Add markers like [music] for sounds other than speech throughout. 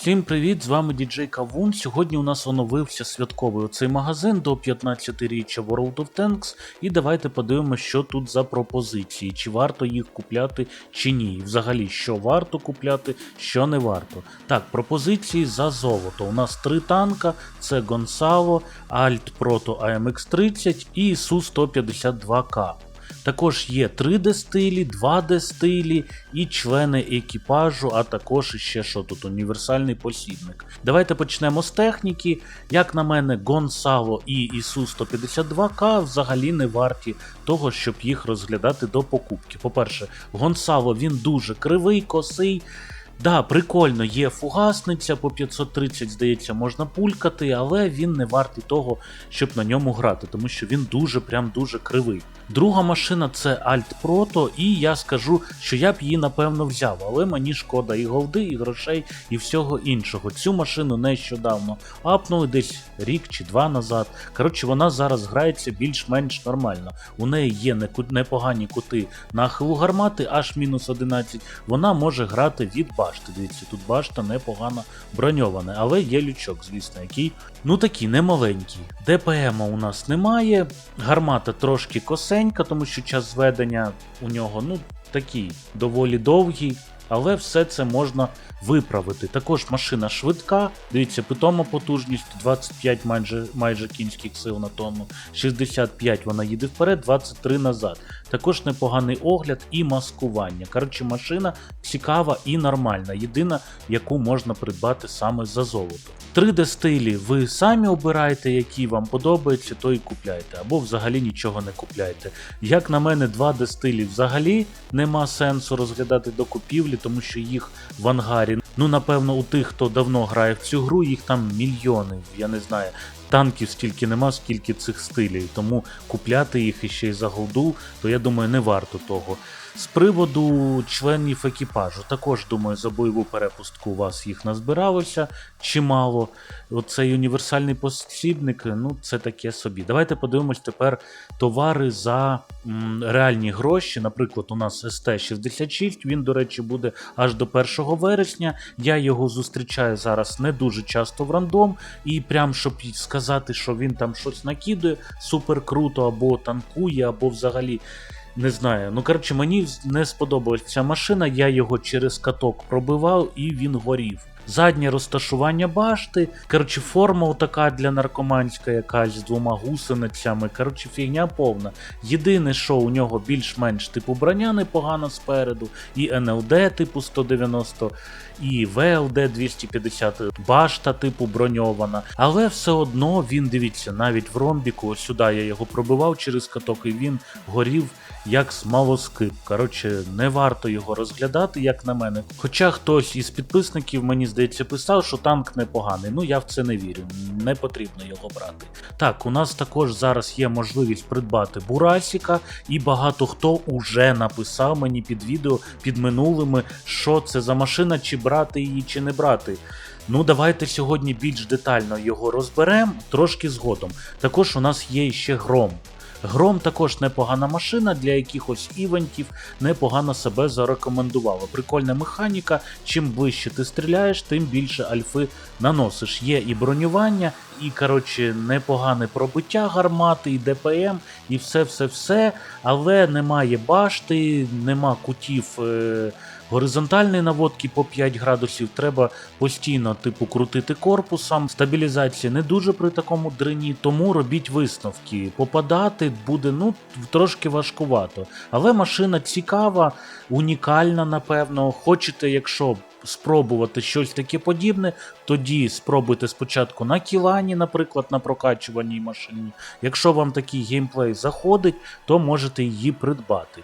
Всім привіт! З вами діджей Кавун. Сьогодні у нас оновився святковий оцей магазин до 15-річчя World of Tanks. І давайте подивимося, що тут за пропозиції, чи варто їх купляти чи ні. Взагалі, що варто купляти, що не варто. Так, пропозиції за золото. У нас три танка: це Гонсало, Alt Proto AMX30 і Су-152К. Також є 3D стилі, 2D стилі і члени екіпажу, а також ще що тут універсальний посібник. Давайте почнемо з техніки. Як на мене, Гонсало і Ісу 152К взагалі не варті того, щоб їх розглядати до покупки. По-перше, Гонсало він дуже кривий, косий. Да, прикольно, є фугасниця по 530, здається, можна пулькати, але він не вартий того, щоб на ньому грати, тому що він дуже прям дуже кривий. Друга машина це Alt Proto, і я скажу, що я б її напевно взяв, але мені шкода і голди, і грошей, і всього іншого. Цю машину нещодавно апнули десь рік чи два назад. Коротше, вона зараз грається більш-менш нормально. У неї є непогані кути нахилу гармати, аж мінус 11. Вона може грати від башти. Дивіться, тут башта непогано броньована, але є лючок, звісно, який ну такий немаленький. ДПМа у нас немає. Гармата трошки косенька, тому що час зведення у нього ну такий доволі довгий. Але все це можна виправити. Також машина швидка. Дивіться, питома потужність 25 майже, майже кінських сил на тонну, 65 вона їде вперед, 23 назад. Також непоганий огляд і маскування. Коротше, машина цікава і нормальна. Єдина, яку можна придбати саме за золото. 3D стилі ви самі обираєте, які вам подобаються, то і купляйте, або взагалі нічого не купляйте. Як на мене, 2D стилі взагалі нема сенсу розглядати до купівлі, тому що їх в ангарі. Ну, напевно, у тих, хто давно грає в цю гру, їх там мільйони. Я не знаю. Танків стільки нема, скільки цих стилів, тому купляти їх іще й за голду, то я думаю, не варто того. З приводу членів екіпажу, також думаю, за бойову перепустку у вас їх назбиралося чимало. Оцей універсальний посібник, ну це таке собі. Давайте подивимось тепер товари за м, реальні гроші. Наприклад, у нас СТ-66, він, до речі, буде аж до 1 вересня. Я його зустрічаю зараз не дуже часто в рандом, і прям щоб сказати, що він там щось накидує, супер круто, або танкує, або взагалі. Не знаю. Ну, коротше, мені не сподобалась ця машина, я його через каток пробивав і він горів. Заднє розташування башти. Коротше, форма така для наркоманська якась з двома гусеницями. Коротше, фігня повна. Єдине, що у нього більш-менш типу броня непогана спереду, і НЛД типу 190, і ВЛД 250, башта типу броньована. Але все одно він дивіться, навіть в ромбіку, ось сюди я його пробивав через каток, і він горів як смолоскип. Коротше, не варто його розглядати, як на мене. Хоча хтось із підписників, мені здається, писав, що танк непоганий. Ну я в це не вірю, не потрібно його брати. Так, у нас також зараз є можливість придбати Бурасіка, і багато хто уже написав мені під відео під минулими, що це за машина, чи брати її, чи не брати. Ну, давайте сьогодні більш детально його розберемо, трошки згодом. Також у нас є ще гром. Гром також непогана машина для якихось івентів, непогано себе зарекомендувала. Прикольна механіка. Чим ближче ти стріляєш, тим більше альфи наносиш. Є і бронювання, і коротше непогане пробиття гармати, і ДПМ, і все-все-все. Але немає башти, нема кутів. Е- Горизонтальної наводки по 5 градусів треба постійно типу крутити корпусом. Стабілізація не дуже при такому дрині, тому робіть висновки. Попадати буде ну трошки важкувато. Але машина цікава, унікальна, напевно. Хочете, якщо спробувати щось таке подібне, тоді спробуйте спочатку на кілані, наприклад, на прокачуваній машині. Якщо вам такий геймплей заходить, то можете її придбати.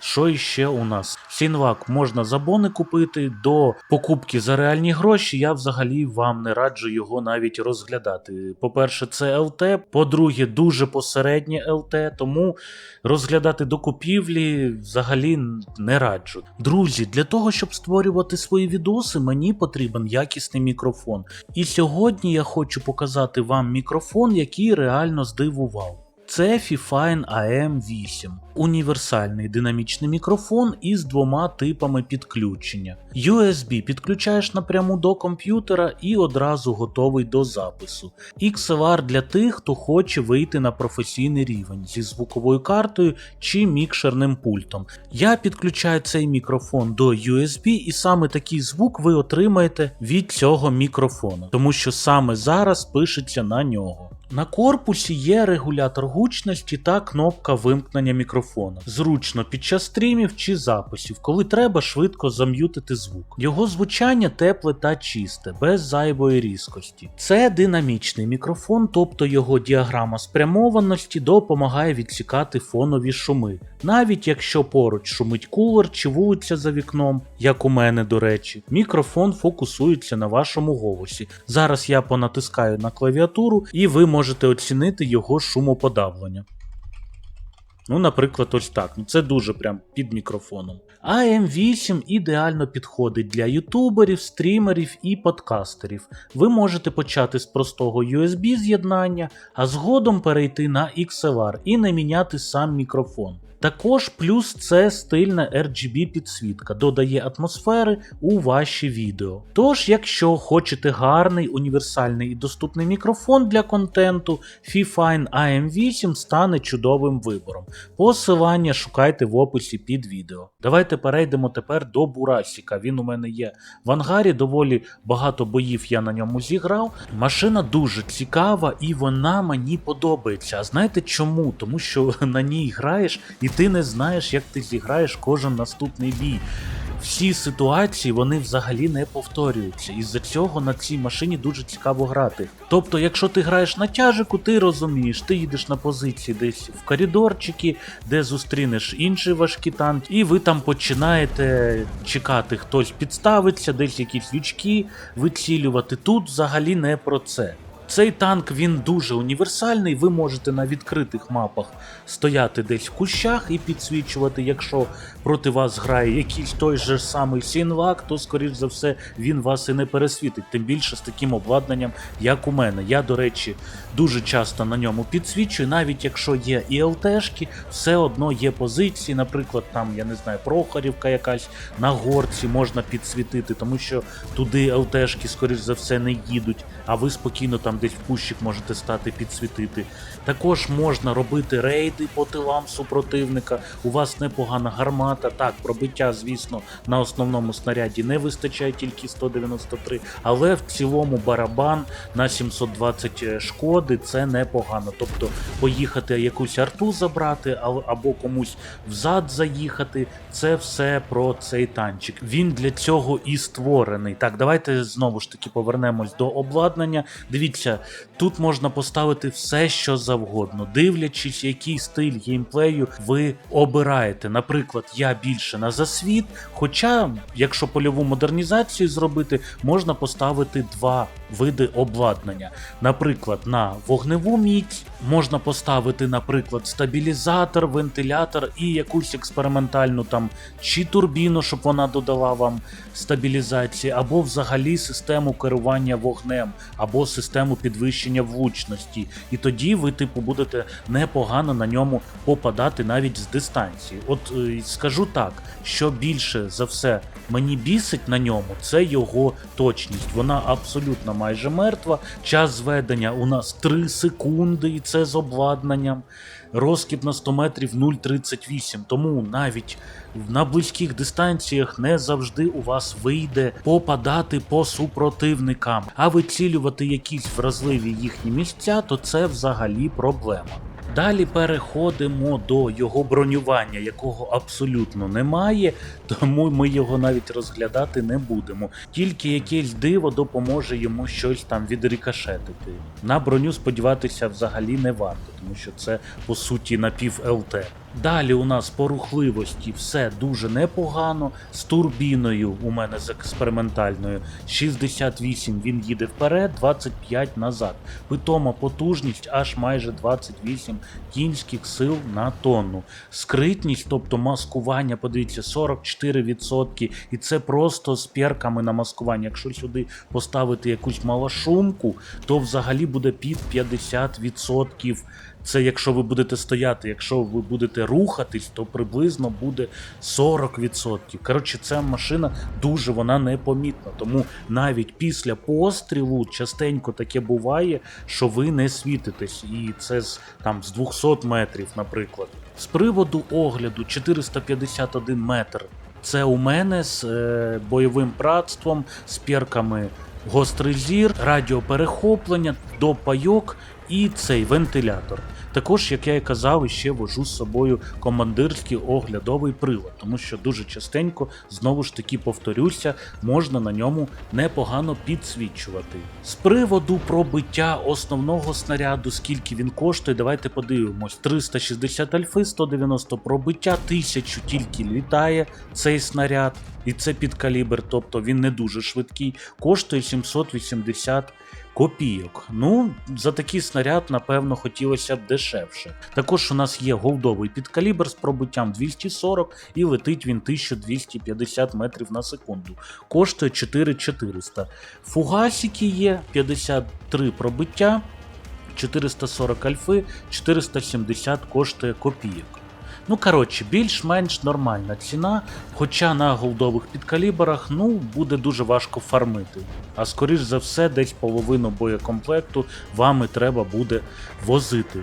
Що іще у нас? Сінвак можна за бони купити до покупки за реальні гроші. Я взагалі вам не раджу його навіть розглядати. По-перше, це ЛТ, по-друге, дуже посереднє ЛТ, тому розглядати до купівлі взагалі не раджу. Друзі, для того, щоб створювати свої відоси, мені потрібен якісний мікрофон. І сьогодні я хочу показати вам мікрофон, який реально здивував. Це Fifine AM8. Універсальний динамічний мікрофон із двома типами підключення. USB підключаєш напряму до комп'ютера і одразу готовий до запису. XLR для тих, хто хоче вийти на професійний рівень зі звуковою картою чи мікшерним пультом. Я підключаю цей мікрофон до USB, і саме такий звук ви отримаєте від цього мікрофона, тому що саме зараз пишеться на нього. На корпусі є регулятор гучності та кнопка вимкнення мікрофона. Зручно під час стрімів чи записів, коли треба швидко зам'ютити звук. Його звучання тепле та чисте, без зайвої різкості. Це динамічний мікрофон, тобто його діаграма спрямованості допомагає відсікати фонові шуми, навіть якщо поруч шумить кулер чи вулиця за вікном, як у мене до речі, мікрофон фокусується на вашому голосі. Зараз я понатискаю на клавіатуру і ви можете оцінити його шумоподавлення. Ну, наприклад, ось так. Ну це дуже прям під мікрофоном. AM8 ідеально підходить для ютуберів, стрімерів і подкастерів. Ви можете почати з простого USB з'єднання, а згодом перейти на XLR і не міняти сам мікрофон. Також плюс це стильна RGB підсвітка, додає атмосфери у ваші відео. Тож, якщо хочете гарний, універсальний і доступний мікрофон для контенту, Fifine AM8 стане чудовим вибором. Посилання шукайте в описі під відео. Давайте перейдемо тепер до Бурасіка. Він у мене є в ангарі, доволі багато боїв я на ньому зіграв. Машина дуже цікава і вона мені подобається. А знаєте чому? Тому що [laughs] на ній граєш і ти не знаєш, як ти зіграєш кожен наступний бій. Всі ситуації вони взагалі не повторюються. Із-за цього на цій машині дуже цікаво грати. Тобто, якщо ти граєш на тяжику, ти розумієш, ти їдеш на позиції десь в коридорчики, де зустрінеш інший важкий танк, і ви там починаєте чекати, хтось підставиться, десь якісь лючки вицілювати. Тут взагалі не про це. Цей танк він дуже універсальний. Ви можете на відкритих мапах стояти десь в кущах і підсвічувати. Якщо проти вас грає якийсь той же самий сінвак, то скоріш за все він вас і не пересвітить. Тим більше з таким обладнанням, як у мене. Я, до речі, дуже часто на ньому підсвічую, навіть якщо є і ЛТшки, все одно є позиції. Наприклад, там я не знаю, Прохорівка якась на горці можна підсвітити, тому що туди ЛТшки, скоріш за все, не їдуть, а ви спокійно там десь в кущик можете стати підсвітити. Також можна робити рейди по тилам супротивника. У вас непогана гармата. Так, пробиття, звісно, на основному снаряді не вистачає тільки 193, але в цілому барабан на 720 шкоди це непогано. Тобто поїхати якусь арту забрати, або комусь взад заїхати. Це все про цей танчик. Він для цього і створений. Так, давайте знову ж таки повернемось до обладнання. Дивіться, тут можна поставити все, що завгодно, дивлячись, який стиль геймплею ви обираєте. Наприклад, я більше на засвіт. Хоча, якщо польову модернізацію зробити, можна поставити два види обладнання. Наприклад, на вогневу міць можна поставити, наприклад, стабілізатор, вентилятор і якусь експериментальну там чи турбіну, щоб вона додала вам стабілізації, або взагалі систему керування вогнем, або систему підвищення влучності. І тоді ви, типу, будете непогано на ньому попадати навіть з дистанції. От е, скажу так, що більше за все мені бісить на ньому, це його точність. Вона абсолютно майже мертва. Час зведення у нас 3 секунди, і це з обладнанням. Розкіп на 100 метрів 0,38. Тому навіть на близьких дистанціях не завжди у вас вийде попадати по супротивникам, а вицілювати якісь вразливі їхні місця, то це взагалі проблема. Далі переходимо до його бронювання, якого абсолютно немає, тому ми його навіть розглядати не будемо. Тільки якесь диво допоможе йому щось там відрикошетити. На броню сподіватися взагалі не варто, тому що це по суті напів ЛТ. Далі у нас по рухливості все дуже непогано. З турбіною у мене з експериментальною 68 він їде вперед, 25 назад. Питома потужність аж майже 28 кінських сил на тонну. Скритність, тобто маскування, подивіться, 44%. І це просто з перками на маскування. Якщо сюди поставити якусь малошумку, то взагалі буде під 50% Це якщо ви будете стояти, якщо ви будете рухатись, то приблизно буде 40%. Коротше, ця машина дуже вона непомітна. Тому навіть після пострілу частенько таке буває, що ви не світитесь, і це з там з 200 метрів, наприклад. З приводу огляду 451 метр. Це у мене з е, бойовим братством, з перками гострий зір, радіоперехоплення, допайок і цей вентилятор. Також, як я і казав, ще вожу з собою командирський оглядовий прилад, тому що дуже частенько, знову ж таки повторюся, можна на ньому непогано підсвічувати. З приводу пробиття основного снаряду, скільки він коштує, давайте подивимось: 360 альфи, 190 пробиття, 1000 тільки літає цей снаряд, і це під калібр, тобто він не дуже швидкий, коштує 780 копійок. Ну, за такий снаряд, напевно, хотілося б дешевше. Також у нас є голдовий підкалібр з пробиттям 240 і летить він 1250 метрів на секунду. Коштує 4400. Фугасики є 53 пробиття. 440 альфи, 470 коштує копійок. Ну, коротше, більш-менш нормальна ціна, хоча на голдових підкаліберах ну, буде дуже важко фармити. А скоріш за все, десь половину боєкомплекту вами треба буде возити.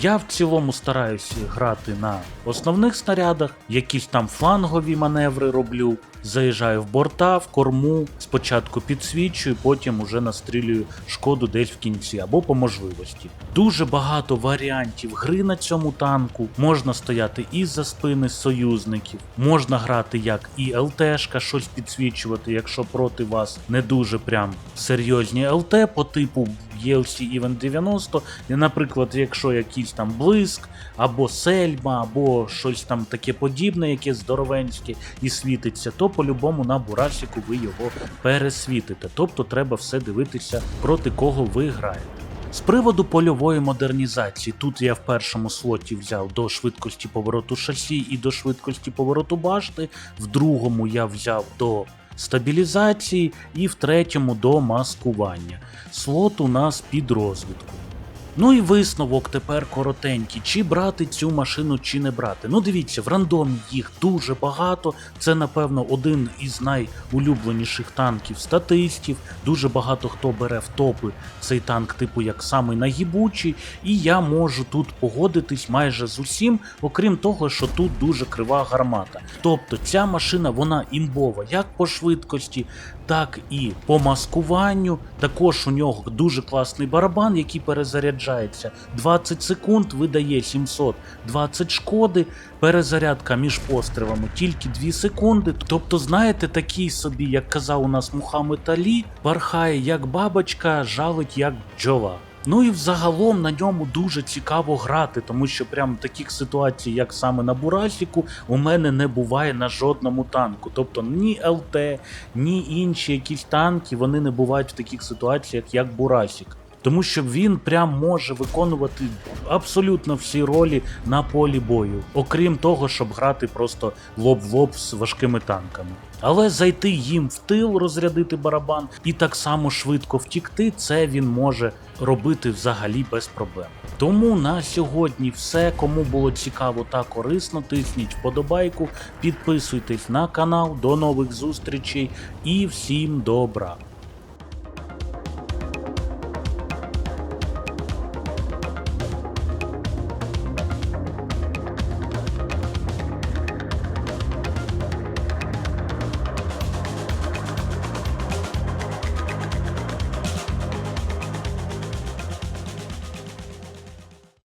Я в цілому стараюся грати на основних снарядах, якісь там флангові маневри роблю. Заїжджаю в борта, в корму, спочатку підсвічую, потім уже настрілюю шкоду десь в кінці або по можливості. Дуже багато варіантів гри на цьому танку. Можна стояти і за спини союзників, можна грати як і ЛТшка, щось підсвічувати, якщо проти вас не дуже прям серйозні ЛТ по типу ELC Event 90. І, наприклад, якщо якийсь там блиск, або сельма, або щось там таке подібне, яке здоровенське і світиться, то по-любому на бурасіку ви його пересвітите. Тобто треба все дивитися, проти кого ви граєте. З приводу польової модернізації, тут я в першому слоті взяв до швидкості повороту шасі і до швидкості повороту башти, в другому я взяв до стабілізації і в третьому до маскування. Слот у нас під розвідку. Ну і висновок тепер коротенький, чи брати цю машину, чи не брати. Ну дивіться, в рандомі їх дуже багато. Це, напевно, один із найулюбленіших танків статистів. Дуже багато хто бере в топи цей танк, типу як самий нагібучий. І я можу тут погодитись майже з усім, окрім того, що тут дуже крива гармата. Тобто ця машина вона імбова як по швидкості, так і по маскуванню. Також у нього дуже класний барабан, який перезаряджається. 20 секунд видає 720 шкоди. Перезарядка між пострілами тільки 2 секунди. Тобто, знаєте, такий собі, як казав у нас Мухаммед Алі, бархає як бабочка, жалить як бджола. Ну і взагалом на ньому дуже цікаво грати, тому що прям таких ситуацій, як саме на Бурасіку, у мене не буває на жодному танку. Тобто ні ЛТ, ні інші якісь танки, вони не бувають в таких ситуаціях, як Бурасік. Тому що він прям може виконувати абсолютно всі ролі на полі бою, окрім того, щоб грати просто лоб в лоб з важкими танками. Але зайти їм в тил, розрядити барабан і так само швидко втікти, це він може робити взагалі без проблем. Тому на сьогодні все. Кому було цікаво та корисно, тисніть вподобайку, підписуйтесь на канал. До нових зустрічей і всім добра!